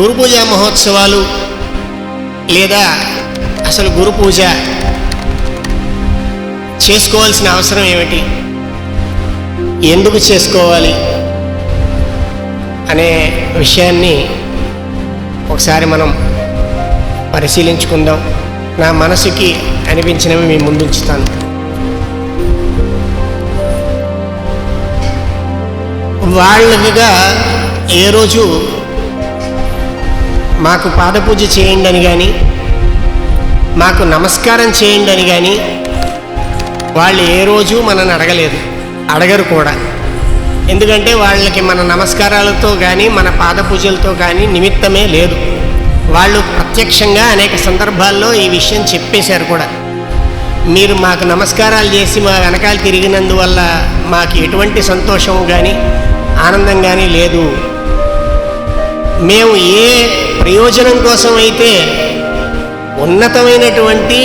గురు పూజ మహోత్సవాలు లేదా అసలు గురు పూజ చేసుకోవాల్సిన అవసరం ఏమిటి? ఎందుకు చేసుకోవాలి? అనే విషయాన్ని ఒకసారి మనం పరిశీలించుకుందాం. నా మనసుకి అనిపించినవి మీ ముందుంచుతాను. వాళ్ళగా ఏ రోజు మాకు పాదపూజ చేయండి అని కానీ మాకు నమస్కారం చేయండి అని కానీ వాళ్ళు ఏ రోజు మనల్ని అడగలేదు. అడగరు కూడా. ఎందుకంటే వాళ్ళకి మన నమస్కారాలతో కానీ మన పాదపూజలతో కానీ నిమిత్తమే లేదు. వాళ్ళు ప్రత్యక్షంగా అనేక సందర్భాల్లో ఈ విషయం చెప్పేశారు కూడా. మీరు మాకు నమస్కారాలు చేసి మా వెనకాల తిరిగినందువల్ల మాకు ఎటువంటి సంతోషం కానీ ఆనందం కానీ లేదు. మేము ఏ ప్రయోజనం కోసం అయితే ఉన్నతమైనటువంటి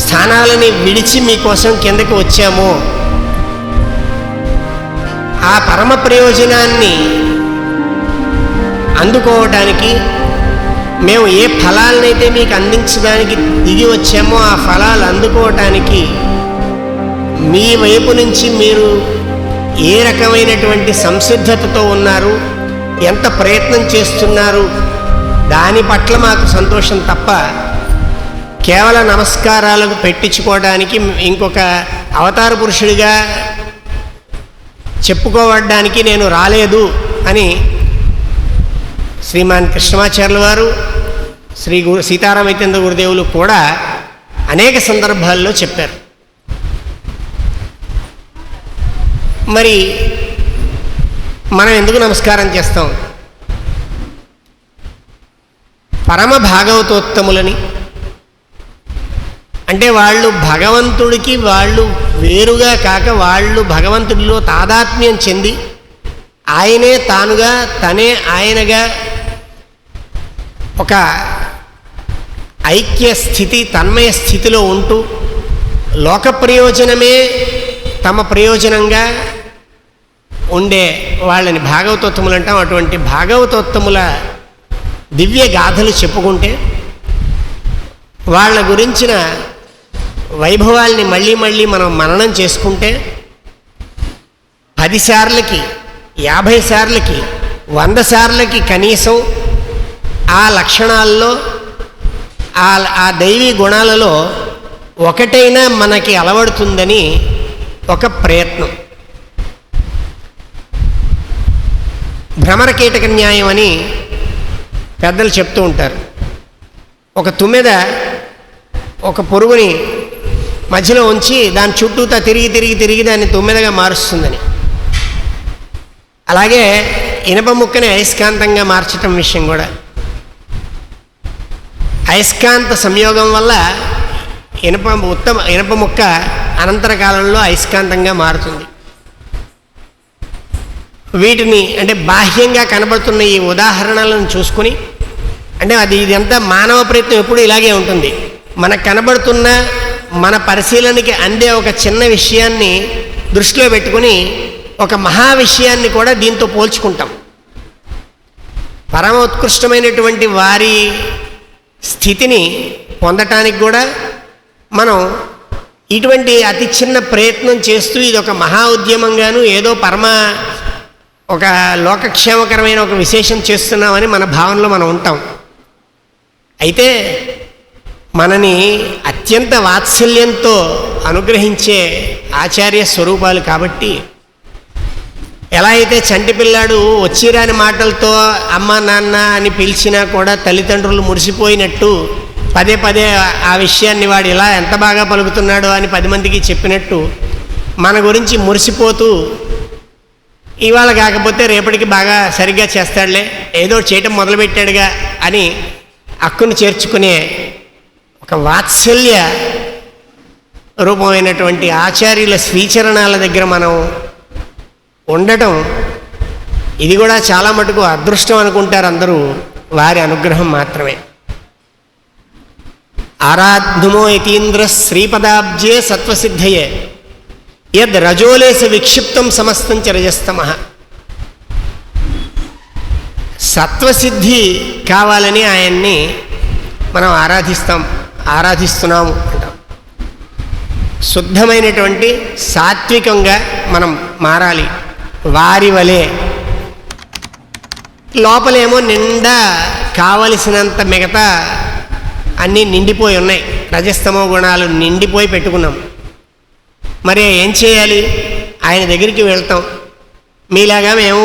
స్థానాలని విడిచి మీకోసం కిందకి వచ్చామో. ఆ పరమ ప్రయోజనాన్ని అందుకోవడానికి మేము ఏ ఫలాలనైతే మీకు అందించడానికి దిగి వచ్చామో ఆ ఫలాలు అందుకోవటానికి మీ వైపు నుంచి మీరు ఏ రకమైనటువంటి సంసిద్ధతతో ఉన్నారు ఎంత ప్రయత్నం చేస్తున్నారు? దాని పట్ల మాకు సంతోషం తప్ప కేవలం నమస్కారాలకు పెట్టించుకోవడానికి ఇంకొక అవతార పురుషుడిగా చెప్పుకోవడానికి నేను రాలేదు అని శ్రీమాన్ కృష్ణమాచార్యుల వారు శ్రీ గురు సీతారామైతేంద్ర గురుదేవులు కూడా అనేక సందర్భాల్లో చెప్పారు. మరి మనం ఎందుకు నమస్కారం చేస్తాం? పరమ భాగవతోత్తములని. అంటే వాళ్ళు భగవంతుడికి వాళ్ళు వేరుగా కాక వాళ్ళు భగవంతుడిలో తాదాత్మ్యం చెంది ఆయనే తానుగా తనే ఆయనగా ఒక ఐక్య స్థితి తన్మయ స్థితిలో ఉంటూ లోక ప్రయోజనమే తమ ప్రయోజనంగా ఉండే వాళ్ళని భాగవతోత్తములు అంటాం. అటువంటి భాగవతోత్తముల దివ్య గాథలు చెప్పుకుంటే వాళ్ళ గురించిన వైభవాల్ని మళ్ళీ మళ్ళీ మనం మననం చేసుకుంటే పదిసార్లకి యాభై సార్లకి వంద సార్లకి కనీసం ఆ లక్షణాల్లో ఆ ఆ దైవీ గుణాలలో ఒకటైనా మనకి అలవడుతుందని ఒక ప్రయత్నం. భ్రమర కీటక న్యాయం అని పెద్దలు చెప్తూ ఉంటారు. ఒక తుమ్మెద ఒక పురుగుని మధ్యలో ఉంచి దాని చుట్టూతా తిరిగి తిరిగి తిరిగి దాన్ని తుమ్మెదగా మారుస్తుందని. అలాగే ఇనప ముక్కని అయస్కాంతంగా మార్చటం విషయం కూడా. అయస్కాంత సంయోగం వల్ల ఇనప ఉత్తమ ఇనప ముక్క అనంతర కాలంలో అయస్కాంతంగా మారుతుంది. వీటిని అంటే బాహ్యంగా కనబడుతున్న ఈ ఉదాహరణలను చూసుకుని అంటే అది ఇదంతా మానవ ప్రయత్నం ఎప్పుడు ఇలాగే ఉంటుంది. మనకు కనబడుతున్న మన పరిశీలనకి అందే ఒక చిన్న విషయాన్ని దృష్టిలో పెట్టుకుని ఒక మహా విషయాన్ని కూడా దీంతో పోల్చుకుంటాం. పరమ ఉత్కృష్టమైనటువంటి వారి స్థితిని పొందటానికి కూడా మనం ఇటువంటి అతి చిన్న ప్రయత్నం చేస్తూ ఇది ఒక మహా ఉద్యమంగాను ఏదో పరమ ఒక లోకక్షేమకరమైన ఒక విశేషం చేస్తున్నామని మన భావనలో మనం ఉంటాం. అయితే మనని అత్యంత వాత్సల్యంతో అనుగ్రహించే ఆచార్య స్వరూపాలు కాబట్టి ఎలా అయితే చంటి పిల్లాడు వచ్చిరాని మాటలతో అమ్మ నాన్న అని పిలిచినా కూడా తల్లిదండ్రులు మురిసిపోయినట్టు పదే పదే ఆ విషయాన్ని వాడు ఇలా ఎంత బాగా పలుకుతున్నాడో అని పది మందికి చెప్పినట్టు మన గురించి మురిసిపోతూ ఇవాళ కాకపోతే రేపటికి బాగా సరిగ్గా చేస్తాడులే. ఏదో చేయటం మొదలుపెట్టాడుగా అని అక్కును చేర్చుకునే ఒక వాత్సల్య రూపమైనటువంటి ఆచార్యుల శ్రీచరణాల దగ్గర మనం ఉండటం ఇది కూడా చాలా మటుకు అదృష్టం అనుకుంటారు అందరూ. వారి అనుగ్రహం మాత్రమే. ఆరాధ్నుమో యతీంద్ర శ్రీపదాబ్జే సత్వసిద్ధయే. యద్ రజోలేశ విక్షిప్తం సమస్తం చ రజస్తమ. సత్వసిద్ధి కావాలని ఆయన్ని మనం ఆరాధిస్తాం ఆరాధిస్తున్నాము అంటాం. శుద్ధమైనటువంటి సాత్వికంగా మనం మారాలి. వారి వలె. లోపలేమో నిండా కావలసినంత మిగతా అన్నీ నిండిపోయి ఉన్నాయి. రజస్తమో గుణాలు నిండిపోయి పెట్టుకున్నాం. మరి ఏం చేయాలి? ఆయన దగ్గరికి వెళ్తాం. మీలాగా మేము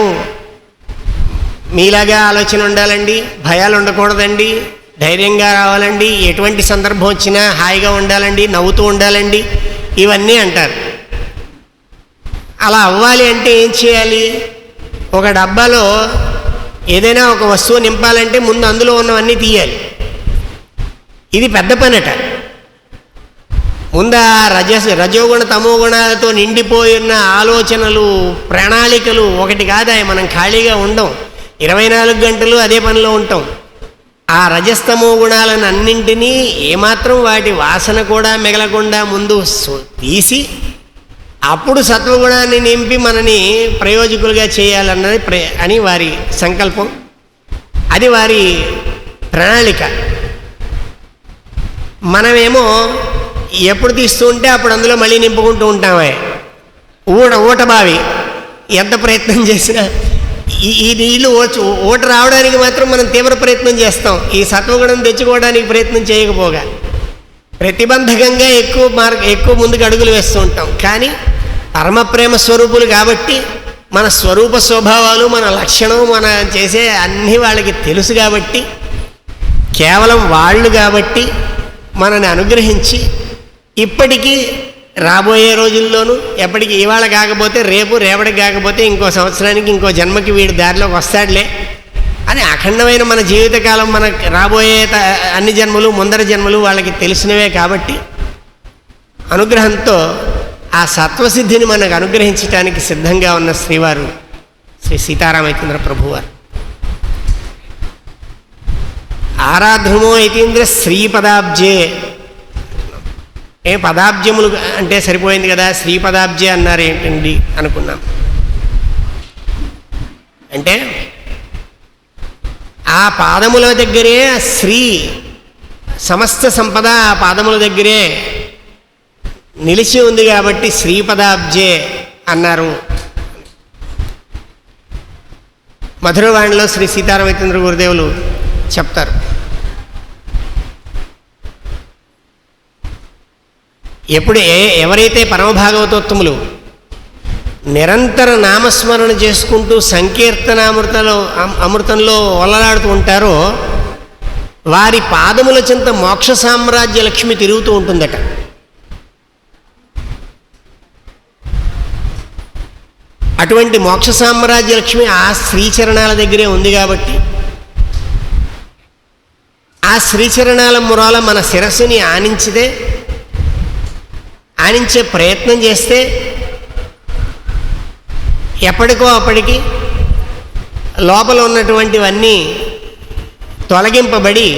మీలాగా ఆలోచన ఉండాలండి భయాలు ఉండకూడదండి ధైర్యంగా రావాలండి ఎటువంటి సందర్భం వచ్చినా హాయిగా ఉండాలండి నవ్వుతూ ఉండాలండి ఇవన్నీ అంటారు. అలా అవ్వాలి అంటే ఏం చేయాలి? ఒక డబ్బాలో ఏదైనా ఒక వస్తువు నింపాలంటే ముందు అందులో ఉన్నవన్నీ తీయాలి. ఇది పెద్ద పనట ముందు రజస్ రజ రజోగుణ తమో గుణాలతో నిండిపోయిన ఆలోచనలు ప్రణాళికలు ఒకటి కాదా మనం ఖాళీగా ఉండం. ఇరవై నాలుగు గంటలు అదే పనిలో ఉంటాం. ఆ రజస్తమో గుణాలను అన్నింటినీ ఏమాత్రం వాటి వాసన కూడా మిగలకుండా ముందు తీసి అప్పుడు సత్వగుణాన్ని నింపి మనని ప్రయోజకులుగా చేయాలన్నది ప్ర అని వారి సంకల్పం. అది వారి ప్రణాళిక. మనమేమో ఎప్పుడు తీస్తూ ఉంటే అప్పుడు అందులో మళ్ళీ నింపుకుంటూ ఉంటామే. ఊట ఊట బావి. ఎంత ప్రయత్నం చేసినా ఈ నీళ్ళు ఓచు ఊట రావడానికి మాత్రం మనం తీవ్ర ప్రయత్నం చేస్తాం. ఈ సత్వగుణం తెచ్చుకోవడానికి ప్రయత్నం చేయకపోగా. ప్రతిబంధకంగా ఎక్కువ మార్గ ఎక్కువ ముందుకు అడుగులు వేస్తూ ఉంటాం. కానీ పరమ ప్రేమ స్వరూపులు కాబట్టి మన స్వరూప స్వభావాలు మన లక్షణం మన చేసే అన్నీ వాళ్ళకి తెలుసు కాబట్టి కేవలం వాళ్ళు కాబట్టి మనని అనుగ్రహించి ఇప్పటికీ రాబోయే రోజుల్లోనూ ఎప్పటికీ ఇవాళ కాకపోతే రేపు రేపటికి కాకపోతే ఇంకో సంవత్సరానికి ఇంకో జన్మకి వీడి దారిలోకి వస్తాడులే. అని అఖండమైన మన జీవితకాలం మన రాబోయే త- అన్ని జన్మలు ముందర జన్మలు వాళ్ళకి తెలిసినవే కాబట్టి అనుగ్రహంతో ఆ సత్వసిద్ధిని మనకు అనుగ్రహించడానికి సిద్ధంగా ఉన్న శ్రీవారు శ్రీ సీతారామచంద్ర ప్రభువారు. ఆరాధ్రమో ఇతీంద్ర శ్రీపదాబ్జే ఏ పదాబ్జములు అంటే సరిపోయింది కదా? శ్రీ పదాబ్జే అన్నారు ఏంటండి అనుకున్నాం. అంటే ఆ పాదముల దగ్గరే శ్రీ సమస్త సంపద ఆ పాదముల దగ్గరే నిలిచి ఉంది కాబట్టి శ్రీ పదాబ్జే అన్నారు. మధురవాణిలో శ్రీ సీతారామచంద్ర గురుదేవులు చెప్తారు. ఎప్పుడు ఏ ఎవరైతే పరమభాగవతోత్తములు నిరంతర నామస్మరణ చేసుకుంటూ సంకీర్తనామృతలో అమృతంలో వలలాడుతూ ఉంటారో వారి పాదముల చింత మోక్ష సామ్రాజ్య లక్ష్మి తిరుగుతూ ఉంటుందట. అటువంటి మోక్ష సామ్రాజ్య లక్ష్మి ఆ శ్రీచరణాల దగ్గరే ఉంది కాబట్టి ఆ శ్రీచరణాల మురాల మన శిరస్సుని ఆనించితే ఆనించే ప్రయత్నం చేస్తే ఎప్పటికో అప్పటికి లోపల ఉన్నటువంటివన్నీ తొలగింపబడి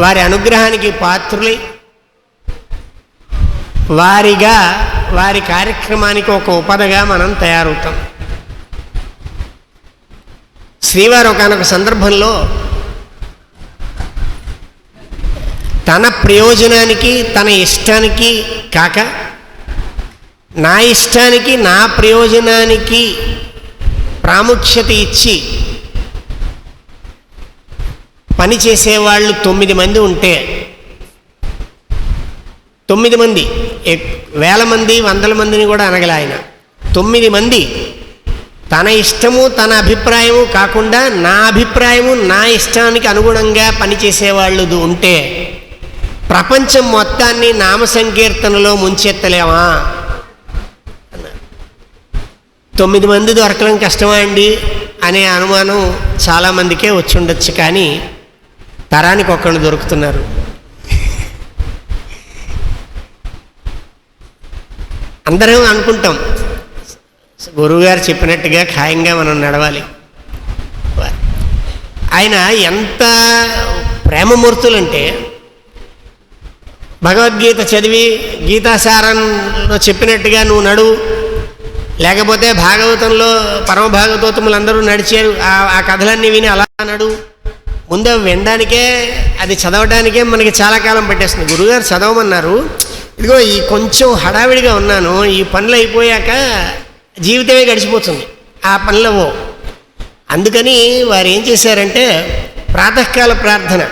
వారి అనుగ్రహానికి పాత్రులై వారిగా వారి కార్యక్రమానికి ఒక ఉపదగా మనం తయారవుతాం. శ్రీవారు ఒకనొక సందర్భంలో తన ప్రయోజనానికి తన ఇష్టానికి కాక నా ఇష్టానికి నా ప్రయోజనానికి ప్రాముఖ్యత ఇచ్చి పని చేసేవాళ్ళు తొమ్మిది మంది ఉంటే తొమ్మిది మంది వేల మంది వందల మందిని కూడా అనగల ఆయన. తొమ్మిది మంది తన ఇష్టము తన అభిప్రాయము కాకుండా నా అభిప్రాయము నా ఇష్టానికి అనుగుణంగా పనిచేసేవాళ్ళు ఉంటే ప్రపంచం మొత్తాన్ని నామ సంకీర్తనలో ముంచెత్తలేమా? అన్నారు. తొమ్మిది మంది దొరకడం కష్టమా అండి? అనే అనుమానం చాలామందికే వచ్చుండొచ్చు కానీ తరానికి ఒకళ్ళు దొరుకుతున్నారు. అందరం అనుకుంటాం. గురువుగారు చెప్పినట్టుగా ఖాయంగా మనం నడవాలి. ఆయన ఎంత ప్రేమమూర్తులంటే భగవద్గీత చదివి గీతాసారంలో చెప్పినట్టుగా నువ్వు నడువు లేకపోతే భాగవతంలో పరమ అందరూ నడిచారు. ఆ కథలన్నీ విని అలా నడు. ముందే వినడానికే అది చదవడానికే మనకి చాలా కాలం పట్టేస్తుంది. గురుగారు చదవమన్నారు ఇదిగో ఈ కొంచెం హడావిడిగా ఉన్నాను ఈ పనులు అయిపోయాక జీవితమే గడిచిపోతుంది. ఆ పనులవో అందుకని వారు ఏం చేశారంటే ప్రాతకాల ప్రార్థన.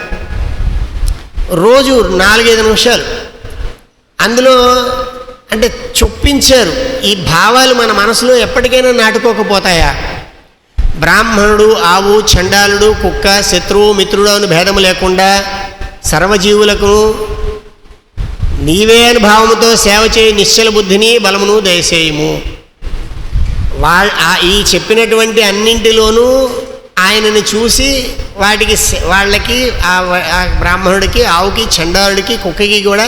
రోజు నాలుగైదు నిమిషాలు. అందులో అంటే చొప్పించారు. ఈ భావాలు మన మనసులో ఎప్పటికైనా నాటుకోకపోతాయా? బ్రాహ్మణుడు ఆవు చండాలుడు కుక్క శత్రువు మిత్రుడు అని భేదము లేకుండా సర్వజీవులకు నీవే అని భావముతో సేవ చేయి నిశ్చల బుద్ధిని బలమును దయచేయము. వా ఈ చెప్పినటువంటి అన్నింటిలోనూ ఆయనని చూసి వాటికి వాళ్ళకి ఆ ఆ బ్రాహ్మణుడికి ఆవుకి చండాలుడికి కుక్కకి కూడా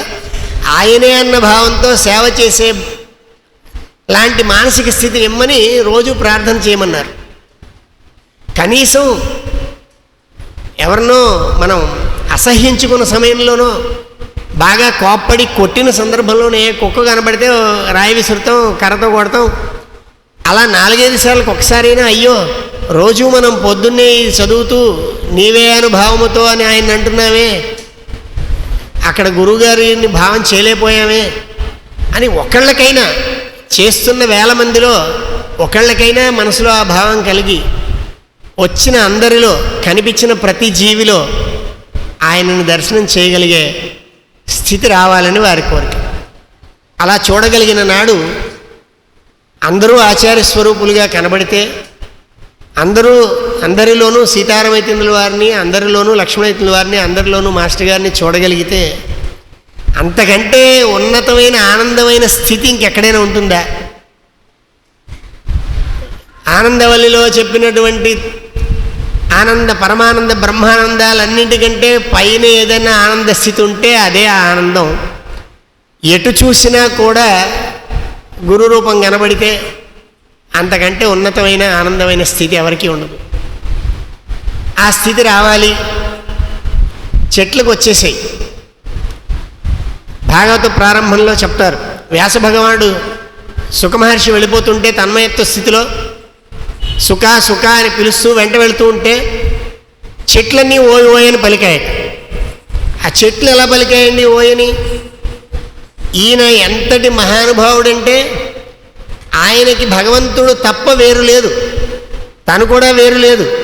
ఆయనే అన్న భావంతో సేవ చేసే లాంటి మానసిక స్థితిని ఇమ్మని రోజు ప్రార్థన చేయమన్నారు. కనీసం ఎవరినో మనం అసహ్యించుకున్న సమయంలోనో బాగా కోప్పడి కొట్టిన సందర్భంలోనే కుక్క కనబడితే రాయి విసురుతాం కర్రతో కొడతాం. అలా నాలుగైదు సార్లకు ఒకసారైనా అయ్యో రోజు మనం పొద్దున్నే చదువుతూ నీవే అనుభావముతో అని ఆయన అంటున్నావే? అక్కడ గురువుగారిని భావం చేయలేకపోయామే? అని ఒకళ్ళకైనా చేస్తున్న వేల మందిలో ఒకళ్ళకైనా మనసులో ఆ భావం కలిగి వచ్చిన అందరిలో కనిపించిన ప్రతి జీవిలో ఆయనను దర్శనం చేయగలిగే స్థితి రావాలని వారి కోరిక. అలా చూడగలిగిన నాడు అందరూ ఆచార్య స్వరూపులుగా కనబడితే అందరూ అందరిలోనూ సీతారామైతుల వారిని అందరిలోనూ లక్ష్మణైతుల వారిని అందరిలోనూ మాస్టర్ గారిని చూడగలిగితే అంతకంటే ఉన్నతమైన ఆనందమైన స్థితి ఇంకెక్కడైనా ఉంటుందా? ఆనందవల్లిలో చెప్పినటువంటి ఆనంద పరమానంద బ్రహ్మానందాలన్నింటికంటే పైన ఏదైనా ఆనంద స్థితి ఉంటే అదే ఆనందం. ఎటు చూసినా కూడా గురు రూపం కనబడితే అంతకంటే ఉన్నతమైన ఆనందమైన స్థితి ఎవరికీ ఉండదు. ఆ స్థితి రావాలి. చెట్లకు వచ్చేసాయి భాగవత ప్రారంభంలో చెప్తారు. వ్యాస భగవానుడు సుఖమహర్షి వెళ్ళిపోతుంటే తన్మయత్వ స్థితిలో సుఖ సుఖ అని పిలుస్తూ వెంట వెళుతూ ఉంటే చెట్లన్నీ ఓయి ఓయని పలికాయి పలికాయట. ఆ చెట్లు ఎలా పలికాయండి ఓయని? ఈయన ఎంతటి మహానుభావుడంటే ఆయనకి భగవంతుడు తప్ప వేరు లేదు. తను కూడా వేరు లేదు.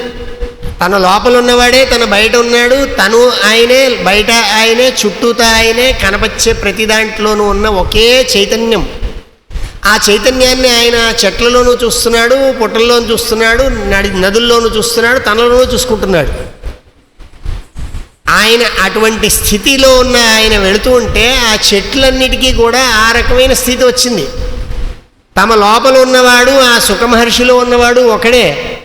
తన లోపల ఉన్నవాడే తన బయట ఉన్నాడు. తను ఆయనే బయట ఆయనే చుట్టూతా ఆయనే కనపచ్చే ప్రతి దాంట్లోనూ ఉన్న ఒకే చైతన్యం. ఆ చైతన్యాన్ని ఆయన చెట్లలోనూ చూస్తున్నాడు పుట్టల్లోనూ చూస్తున్నాడు నడి నదుల్లోనూ చూస్తున్నాడు తనలోనూ చూసుకుంటున్నాడు. ఆయన అటువంటి స్థితిలో ఉన్న ఆయన వెళుతూ ఉంటే ఆ చెట్లన్నిటికీ కూడా ఆ రకమైన స్థితి వచ్చింది. తమ లోపల ఉన్నవాడు ఆ సుఖమహర్షిలో ఉన్నవాడు ఒకడే.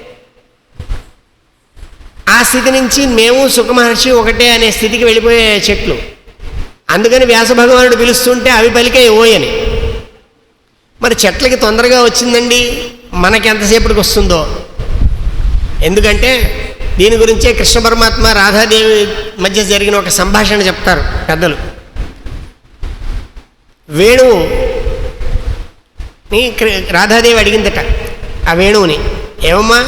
ఆ స్థితి నుంచి మేము సుఖమహర్షి ఒకటే అనే స్థితికి వెళ్ళిపోయే చెట్లు. అందుకని వ్యాస భగవానుడు పిలుస్తుంటే అవి పలికే ఓయని. మరి చెట్లకి తొందరగా వచ్చిందండి? మనకి ఎంతసేపటికి వస్తుందో? ఎందుకంటే దీని గురించే కృష్ణ పరమాత్మ రాధాదేవి మధ్య జరిగిన ఒక సంభాషణ చెప్తారు పెద్దలు. వేణువు నీ రాధాదేవి అడిగిందట ఆ వేణువుని ఏమమ్మా?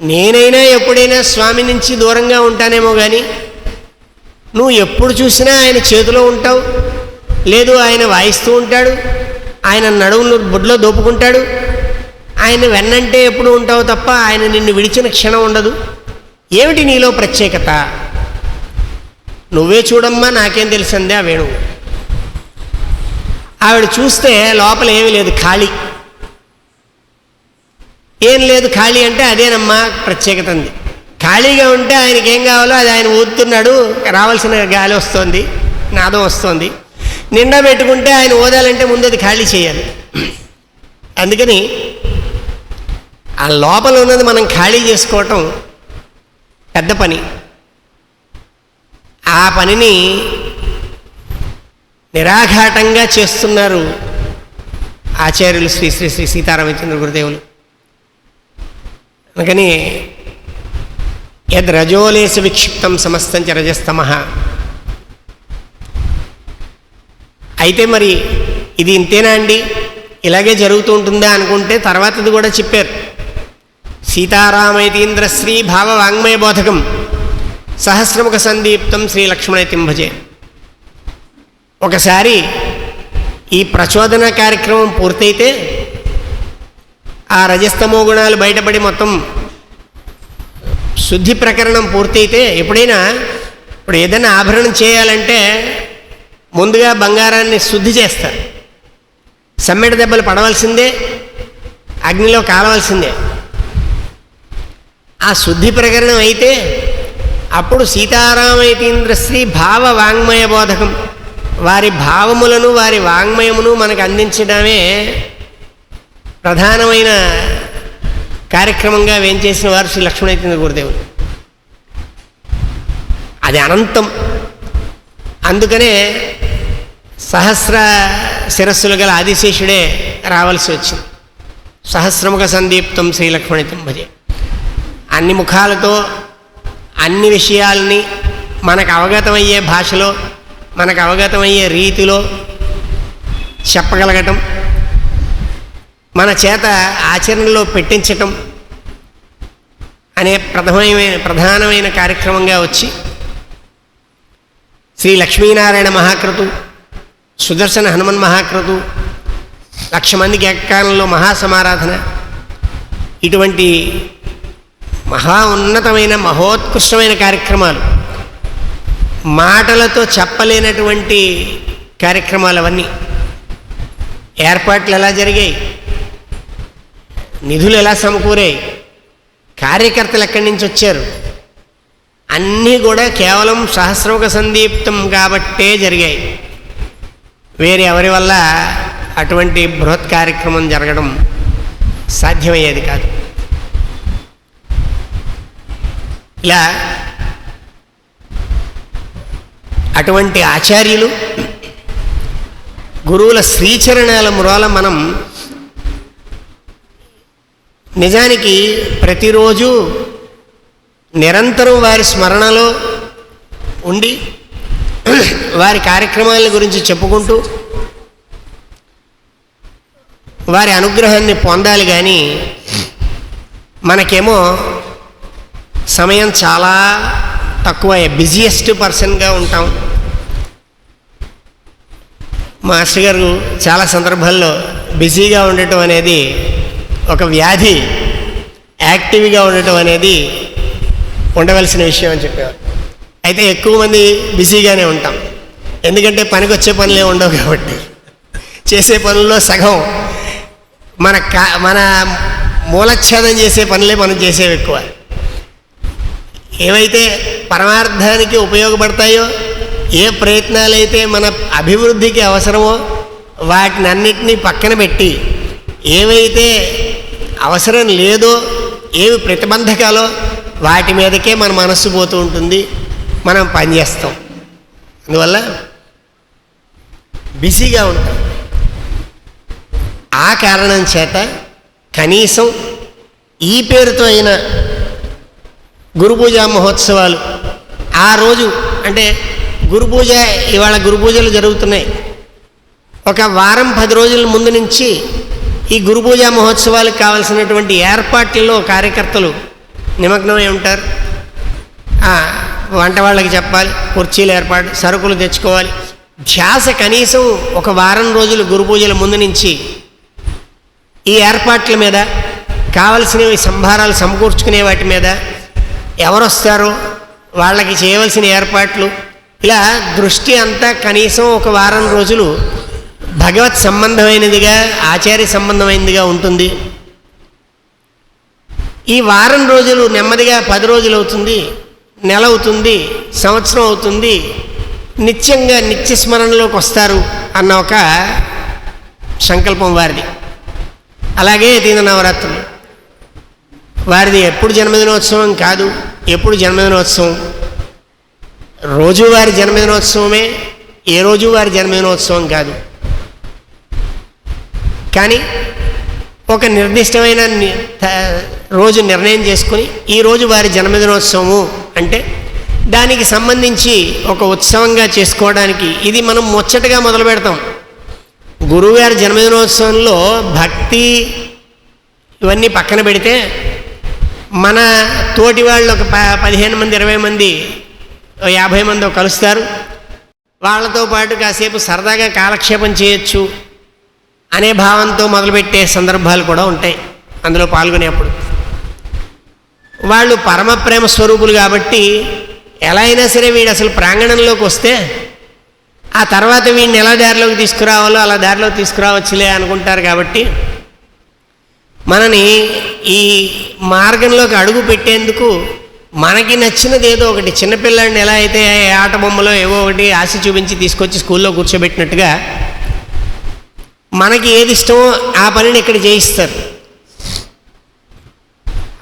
నేనైనా ఎప్పుడైనా స్వామి నుంచి దూరంగా ఉంటానేమో కానీ నువ్వు ఎప్పుడు చూసినా ఆయన చేతిలో ఉంటావు లేదు ఆయన వాయిస్తూ ఉంటాడు ఆయన నడువును బొడ్లో దోపుకుంటాడు ఆయన వెన్నంటే ఎప్పుడు ఉంటావు తప్ప ఆయన నిన్ను విడిచిన క్షణం ఉండదు. ఏమిటి నీలో ప్రత్యేకత? నువ్వే చూడమ్మా నాకేం తెలిసిందే ఆ వేణువు. ఆవిడ చూస్తే లోపల ఏమీ లేదు ఖాళీ. ఏం లేదు ఖాళీ అంటే అదేనమ్మా ప్రత్యేకత ఉంది ఖాళీగా ఉంటే ఆయనకి ఏం కావాలో అది ఆయన ఊదుతున్నాడు రావాల్సిన గాలి వస్తుంది నాదం వస్తుంది. నిండా పెట్టుకుంటే ఆయన ఓదాలంటే ముందు అది ఖాళీ చేయాలి. అందుకని ఆ లోపల ఉన్నది మనం ఖాళీ చేసుకోవటం పెద్ద పని. ఆ పనిని నిరాఘాటంగా చేస్తున్నారు ఆచార్యులు శ్రీ శ్రీ శ్రీ సీతారామచంద్ర గురుదేవులు. అందుకని యద్ రజోలేశ విక్షిప్తం సమస్తం చ రజస్తమ. అయితే మరి ఇది ఇంతేనా అండి? ఇలాగే జరుగుతూ ఉంటుందా అనుకుంటే తర్వాతది కూడా చెప్పారు. సీతారామైతీంద్రశ్రీ భావ వాంగ్మయ బోధకం సహస్రముఖ సందీప్తం శ్రీ లక్ష్మణ తింభజే. ఒకసారి ఈ ప్రచోదన కార్యక్రమం పూర్తయితే ఆ రజస్తమో గుణాలు బయటపడి మొత్తం శుద్ధి ప్రకరణం పూర్తయితే ఎప్పుడైనా ఇప్పుడు ఏదైనా ఆభరణం చేయాలంటే ముందుగా బంగారాన్ని శుద్ధి చేస్తారు సమ్మెట దెబ్బలు పడవలసిందే అగ్నిలో కాలవలసిందే. ఆ శుద్ధి ప్రకరణం అయితే అప్పుడు సీతారామయతీంద్రశ్రీ భావ వాంగ్మయ బోధకం. వారి భావములను వారి వాంగ్మయమును మనకు అందించడమే ప్రధానమైన కార్యక్రమంగా వేంచేసిన వారు శ్రీ లక్ష్మణైతేంద్ర గురుదేవులు. అది అనంతం. అందుకనే సహస్ర శిరస్సులు గల ఆదిశేషుడే రావాల్సి వచ్చింది. సహస్రముఖ సందీప్తం శ్రీ లక్ష్మణితం భజే. అన్ని ముఖాలతో అన్ని విషయాల్ని మనకు అవగతమయ్యే భాషలో మనకు అవగతమయ్యే రీతిలో చెప్పగలగటం మన చేత ఆచరణలో పెట్టించటం అనే ప్రథమమైన ప్రధానమైన కార్యక్రమంగా వచ్చి శ్రీ లక్ష్మీనారాయణ మహాక్రతు సుదర్శన హనుమన్ మహాక్రతు లక్ష మందికి ఏకకాలంలో మహాసమారాధన ఇటువంటి మహా ఉన్నతమైన మహోత్కృష్టమైన కార్యక్రమాలు మాటలతో చెప్పలేనటువంటి కార్యక్రమాలు అవన్నీ ఏర్పాట్లు ఎలా జరిగాయి? నిధులు ఎలా సమకూరాయి? కార్యకర్తలు ఎక్కడి నుంచి వచ్చారు? అన్నీ కూడా కేవలం సహస్రముఖ సందీప్తం కాబట్టే జరిగాయి. వేరే ఎవరి వల్ల అటువంటి బృహత్ కార్యక్రమం జరగడం సాధ్యమయ్యేది కాదు. ఇలా అటువంటి ఆచార్యులు గురువుల శ్రీచరణాల మురాల మనం నిజానికి ప్రతిరోజు నిరంతరం వారి స్మరణలో ఉండి వారి కార్యక్రమాల గురించి చెప్పుకుంటూ వారి అనుగ్రహాన్ని పొందాలి కానీ మనకేమో సమయం చాలా తక్కువ. బిజియెస్ట్ పర్సన్గా ఉంటాం. మాస్టర్ గారు చాలా సందర్భాల్లో బిజీగా ఉండటం అనేది ఒక వ్యాధి యాక్టివ్గా ఉండటం అనేది ఉండవలసిన విషయం అని చెప్పేవారు. అయితే ఎక్కువ మంది బిజీగానే ఉంటాం. ఎందుకంటే పనికి వచ్చే పనులే ఉండవు కాబట్టి. చేసే పనుల్లో సగం మన కా మన మూలఛేదం చేసే పనులే మనం చేసేవి ఎక్కువ. ఏవైతే పరమార్థానికి ఉపయోగపడతాయో ఏ ప్రయత్నాలైతే మన అభివృద్ధికి అవసరమో వాటిని అన్నిటినీ పక్కన పెట్టి ఏవైతే అవసరం లేదో ఏవి ప్రతిబంధకాలో వాటి మీదకే మన మనస్సు పోతూ ఉంటుంది మనం పనిచేస్తాం అందువల్ల బిజీగా ఉంటాం. ఆ కారణం చేత కనీసం ఈ పేరుతో అయిన గురు పూజా మహోత్సవాలు ఆ రోజు అంటే గురు పూజ ఇవాళ గురు పూజలు జరుగుతున్నాయి. ఒక వారం పది రోజుల ముందు నుంచి ఈ గురు పూజా మహోత్సవాలకు కావాల్సినటువంటి ఏర్పాట్లలో కార్యకర్తలు నిమగ్నమై ఉంటారు. వంట వాళ్ళకి చెప్పాలి కుర్చీలు ఏర్పాటు సరుకులు తెచ్చుకోవాలి. ధ్యాస కనీసం ఒక వారం రోజులు గురు పూజల ముందు నుంచి ఈ ఏర్పాట్ల మీద కావలసినవి సంభారాలు సమకూర్చుకునే వాటి మీద ఎవరొస్తారో వాళ్ళకి చేయవలసిన ఏర్పాట్లు ఇలా దృష్టి అంతా కనీసం ఒక వారం రోజులు భగవత్ సంబంధమైనదిగా ఆచార్య సంబంధమైనదిగా ఉంటుంది. ఈ వారం రోజులు నెమ్మదిగా పది రోజులు అవుతుంది నెల అవుతుంది సంవత్సరం అవుతుంది నిత్యంగా నిత్య స్మరణలోకి వస్తారు అన్న ఒక సంకల్పం వారిది. అలాగే దీని నవరాత్రులు. వారిది ఎప్పుడు జన్మదినోత్సవం కాదు ఎప్పుడు జన్మదినోత్సవం? రోజువారి జన్మదినోత్సవమే ఏ రోజువారి జన్మదినోత్సవం కాదు. కానీ ఒక నిర్దిష్టమైన ని- త- రోజు నిర్ణయం చేసుకుని ఈ రోజు వారి జన్మదినోత్సవము అంటే దానికి సంబంధించి ఒక ఉత్సవంగా చేసుకోవడానికి ఇది మనం ముచ్చటగా మొదలు పెడతాం. గురువుగారి జన్మదినోత్సవంలో భక్తి ఇవన్నీ పక్కన పెడితే మన తోటి వాళ్ళు ఒక ప పదిహేను మంది ఇరవై మంది యాభై మందో కలుస్తారు. వాళ్ళతో పాటు కాసేపు సరదాగా కాలక్షేపం చేయొచ్చు అనే భావంతో మొదలుపెట్టే సందర్భాలు కూడా ఉంటాయి. అందులో పాల్గొనేప్పుడు. వాళ్ళు పరమ ప్రేమ స్వరూపులు కాబట్టి ఎలా అయినా సరే వీడు అసలు ప్రాంగణంలోకి వస్తే ఆ తర్వాత వీడిని ఎలా దారిలోకి తీసుకురావాలో అలా దారిలోకి తీసుకురావచ్చులే అనుకుంటారు కాబట్టి మనని ఈ మార్గంలోకి అడుగు పెట్టేందుకు మనకి నచ్చినది ఏదో ఒకటి. చిన్నపిల్లాడిని ఎలా అయితే ఆట బొమ్మలో ఏవో ఒకటి ఆశ చూపించి తీసుకొచ్చి స్కూల్లో కూర్చోబెట్టినట్టుగా మనకి ఏది ఇష్టమో ఆ పనిని ఇక్కడ చేయిస్తారు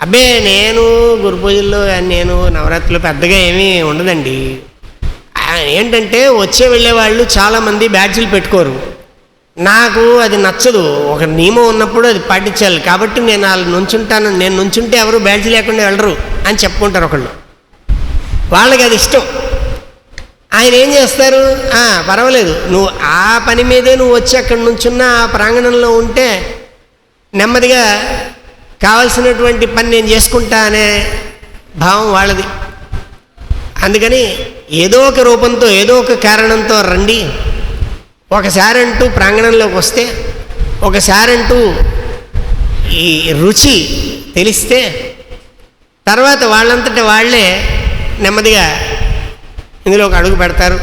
అబ్బే నేను గురు పూజల్లో నేను నవరాత్రులు పెద్దగా ఏమీ ఉండదండి. ఏంటంటే వచ్చే వెళ్ళే వాళ్ళు చాలామంది బ్యాడ్జీలు పెట్టుకోరు. నాకు అది నచ్చదు. ఒక నియమం ఉన్నప్పుడు అది పాటించాలి. కాబట్టి నేను వాళ్ళు నుంచుంటాను. నేను నుంచుంటే ఎవరు బ్యాడ్జ్ లేకుండా వెళ్ళరు అని చెప్పుకుంటారు ఒకళ్ళు. వాళ్ళకి అది ఇష్టం. ఆయన ఏం చేస్తారు? పర్వాలేదు. నువ్వు ఆ పని మీదే నువ్వు వచ్చి అక్కడ నుంచున్న ఆ ప్రాంగణంలో ఉంటే నెమ్మదిగా కావలసినటువంటి పని నేను చేసుకుంటా అనే భావం వాళ్ళది. అందుకని ఏదో ఒక రూపంతో ఏదో ఒక కారణంతో రండి. ఒకసారి అంటూ ప్రాంగణంలోకి వస్తే ఒకసారి అంటూ ఈ రుచి తెలిస్తే తర్వాత వాళ్ళంతట వాళ్ళే నెమ్మదిగా ఇందులో ఒక అడుగు పెడతారు.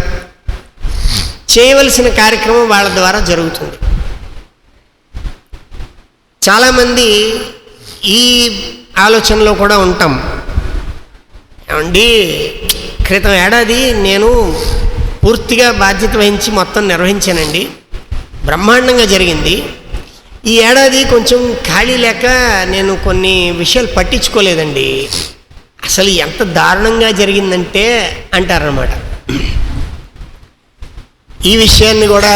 చేయవలసిన కార్యక్రమం వాళ్ళ ద్వారా జరుగుతుంది. చాలామంది ఈ ఆలోచనలో కూడా ఉంటాం. ఏమండి క్రితం ఏడాది నేను పూర్తిగా బాధ్యత వహించి మొత్తం నిర్వహించానండి. బ్రహ్మాండంగా జరిగింది. ఈ ఏడాది కొంచెం ఖాళీ లేక నేను కొన్ని విషయాలు పట్టించుకోలేదండి. అసలు ఎంత దారుణంగా జరిగిందంటే అంటారనమాట ఈ విషయాన్ని కూడా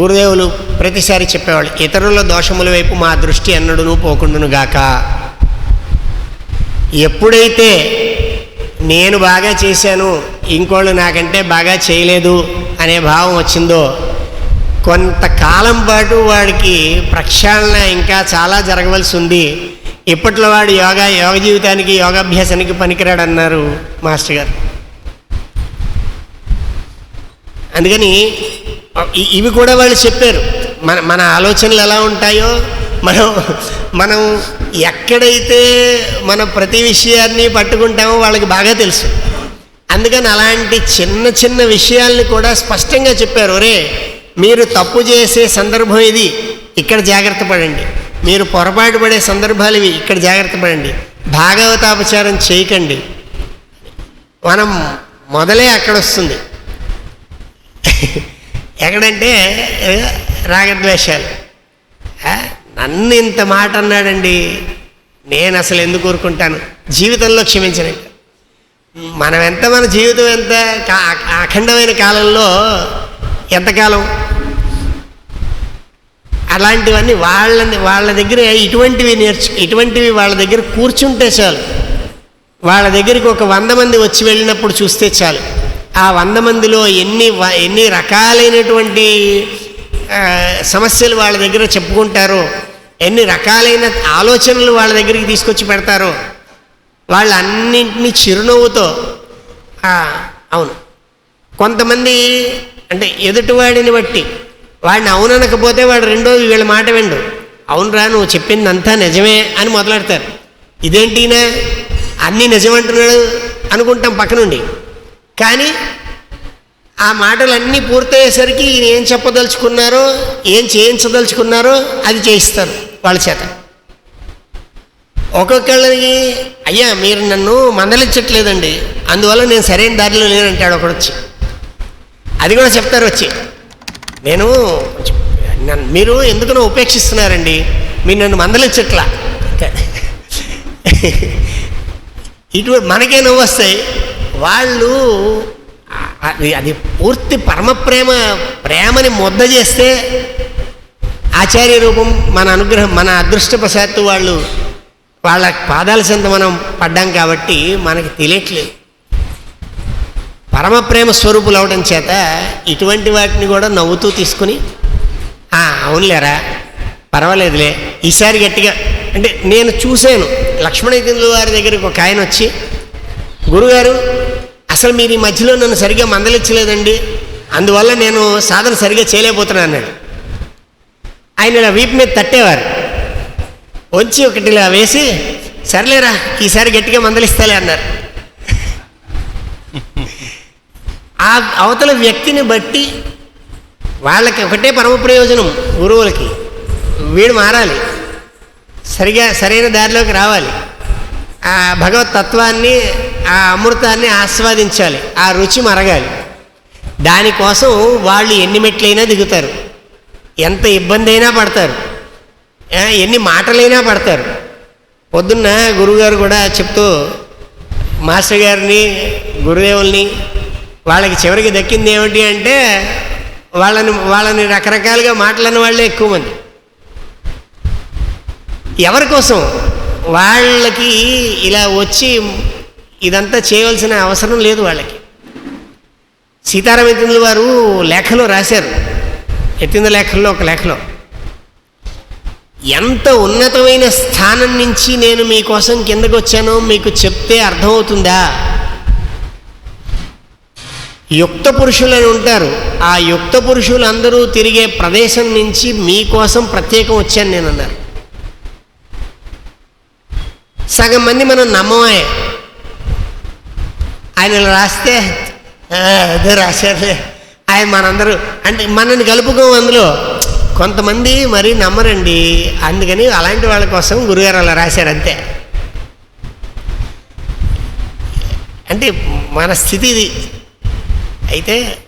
గురుదేవులు ప్రతిసారి చెప్పేవాళ్ళు ఇతరుల దోషముల వైపు మా దృష్టి అన్నడును పోకుండును గాక ఎప్పుడైతే నేను బాగా చేశాను ఇంకోళ్ళు నాకంటే బాగా చేయలేదు అనే భావం వచ్చిందో కొంతకాలం పాటు వాడికి ప్రక్షాళన ఇంకా చాలా జరగవలసి ఉంది. ఇప్పట్లో వాడు యోగా యోగ జీవితానికి యోగాభ్యాసానికి పనికిరాడు అన్నారు మాస్టర్ గారు. అందుకని ఇ- ఇవి కూడా వాళ్ళు చెప్పారు. మన మన ఆలోచనలు ఎలా ఉంటాయో మనం మనం ఎక్కడైతే మన ప్రతి విషయాన్ని పట్టుకుంటామో వాళ్ళకి బాగా తెలుసు. అందుకని అలాంటి చిన్న చిన్న విషయాల్ని కూడా స్పష్టంగా చెప్పారు. ఒరే మీరు తప్పు చేసే సందర్భం ఇది. ఇక్కడ జాగ్రత్త పడండి. మీరు పొరపాటు పడే సందర్భాలు ఇవి. ఇక్కడ జాగ్రత్త పడండి. భాగవతాపచారం చేయకండి. మనం మొదలే అక్కడ వస్తుంది. ఎక్కడంటే రాగద్వేషాలు. నన్ను ఇంత మాట అన్నాడండి నేను అసలు ఎందుకు కోరుకుంటాను జీవితంలో క్షమించనండి మనం ఎంత మన జీవితం ఎంత అఖండమైన కాలంలో ఎంతకాలం అలాంటివన్నీ వాళ్ళని వాళ్ళ దగ్గర ఇటువంటివి నేర్చు ఇటువంటివి వాళ్ళ దగ్గర కూర్చుంటే చాలు. వాళ్ళ దగ్గరికి ఒక వంద మంది వచ్చి వెళ్ళినప్పుడు చూస్తే చాలు. ఆ వంద మందిలో ఎన్ని వ- ఎన్ని రకాలైనటువంటి సమస్యలు వాళ్ళ దగ్గర చెప్పుకుంటారో ఎన్ని రకాలైన ఆలోచనలు వాళ్ళ దగ్గరికి తీసుకొచ్చి పెడతారో వాళ్ళన్నింటినీ చిరునవ్వుతో అవును. కొంతమంది అంటే ఎదుటివాడిని బట్టి వాడిని అవుననకపోతే వాడు రెండో వీళ్ళ మాట విండు. అవునరా నువ్వు చెప్పిందంతా నిజమే అని మొదలెడతారు. ఇదేంటినా అన్నీ నిజమంటున్నాడు అనుకుంటాం పక్కనుండి. కానీ ఆ మాటలన్నీ పూర్తయ్యేసరికి ఈయన ఏం చెప్పదలుచుకున్నారో ఏం చేయించదలుచుకున్నారో అది చేయిస్తారు వాళ్ళ చేత. ఒక్కొక్కళ్ళకి అయ్యా మీరు నన్ను మందలించట్లేదండి. అందువల్ల నేను సరైన దారిలో లేనంటాడు ఒకడు వచ్చి అది కూడా చెప్తారు వచ్చి. నేను నన్ను మీరు ఎందుకనో ఉపేక్షిస్తున్నారండి. మీరు నన్ను మందలించట్లా. ఇటు మనకే నవ్వు వస్తాయి. వాళ్ళు అది అది పూర్తి పరమ ప్రేమ ప్రేమని ముద్ద చేస్తే ఆచార్య రూపం మన అనుగ్రహం మన అదృష్టవశాత్తు వాళ్ళు వాళ్ళ పాదాల చెంత మనం పడ్డాం కాబట్టి మనకి తెలియట్లేదు. పరమ ప్రేమ స్వరూపులు అవడం చేత ఇటువంటి వాటిని కూడా నవ్వుతూ తీసుకుని అవునులేరా పర్వాలేదులే ఈసారి గట్టిగా అంటే నేను చూశాను లక్ష్మణ వారి దగ్గరికి ఒక ఆయన వచ్చి గురుగారు అసలు మీరు ఈ మధ్యలో నన్ను సరిగ్గా మందలించలేదండి. అందువల్ల నేను సాధన సరిగ్గా చేయలేకపోతున్నాను అన్నాడు. ఆయన ఇలా వీపు మీద తట్టేవారు. వచ్చి ఒకటి ఇలా వేసి సర్లేరా ఈసారి గట్టిగా మందలిస్తాలే అన్నారు. ఆ అవతల వ్యక్తిని బట్టి వాళ్ళకి ఒకటే పరమ ప్రయోజనం గురువులకి. వీడు మారాలి. సరిగా సరైన దారిలోకి రావాలి. ఆ భగవత్ తత్వాన్ని ఆ అమృతాన్ని ఆస్వాదించాలి ఆ రుచి మరగాలి. దానికోసం వాళ్ళు ఎన్ని మెట్లైనా దిగుతారు. ఎంత ఇబ్బంది అయినా పడతారు ఎన్ని మాటలైనా పడతారు. పొద్దున్న గురువుగారు కూడా చెప్తూ మాస్టర్ గారిని గురుదేవుల్ని వాళ్ళకి చివరికి దక్కింది ఏమిటి అంటే వాళ్ళని వాళ్ళని రకరకాలుగా మాట్లాడిన వాళ్ళే ఎక్కువ మంది. ఎవరి కోసం? వాళ్ళకి ఇలా వచ్చి ఇదంతా చేయవలసిన అవసరం లేదు వాళ్ళకి. సీతారామ యతీంద్రుల వారు లేఖలో రాశారు. యతీంద్ర లేఖల్లో ఒక లేఖలో. ఎంత ఉన్నతమైన స్థానం నుంచి నేను మీకోసం కిందకు వచ్చానో మీకు చెప్తే అర్థమవుతుందా? యుక్త పురుషులు అని ఉంటారు. ఆ యుక్త పురుషులు అందరూ తిరిగే ప్రదేశం నుంచి మీకోసం ప్రత్యేకం వచ్చాను నేను అన్నారు సగం మంది మనం నమ్మమే ఆయన ఇలా రాస్తే అదే రాశారులే ఆయన మనందరూ అంటే మనల్ని కలుపుకోం అందులో. కొంతమంది మరీ నమ్మరండి. అందుకని అలాంటి వాళ్ళ కోసం గురుగారు అలా రాశారు అంతే. అంటే మన స్థితి ఇది. అయితే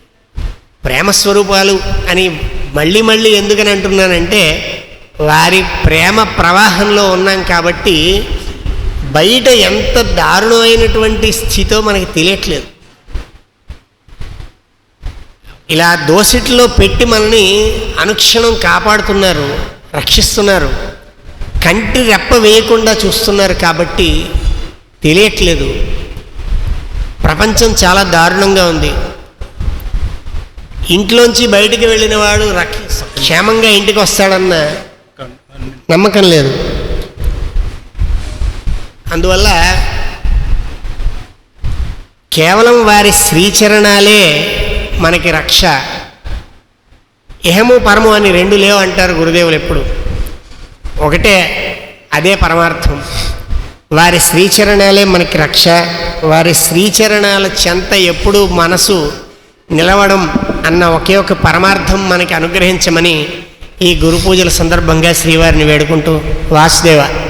ప్రేమస్వరూపాలు అని మళ్ళీ మళ్ళీ ఎందుకని అంటున్నానంటే వారి ప్రేమ ప్రవాహంలో ఉన్నాం కాబట్టి బయట ఎంత దారుణమైనటువంటి స్థితో మనకి తెలియట్లేదు. ఇలా దోసిట్లో పెట్టి మనల్ని అనుక్షణం కాపాడుతున్నారు రక్షిస్తున్నారు కంటి రెప్ప వేయకుండా చూస్తున్నారు కాబట్టి తెలియట్లేదు. ప్రపంచం చాలా దారుణంగా ఉంది. ఇంట్లోంచి బయటికి వెళ్ళిన వాడు రక్ష క్షేమంగా ఇంటికి వస్తాడన్న నమ్మకం లేదు. అందువల్ల కేవలం వారి శ్రీచరణాలే మనకి రక్ష. ఇహము పరము అని రెండు లేవు అంటారు గురుదేవులు ఎప్పుడు. ఒకటే అదే పరమార్థం. వారి శ్రీచరణాలే మనకి రక్ష. వారి శ్రీచరణాల చెంత ఎప్పుడు మనసు నిలవడం అన్న ఒకే ఒక పరమార్థం మనకి అనుగ్రహించమని ఈ గురు పూజల సందర్భంగా శ్రీవారిని వేడుకుంటూ వాసుదేవ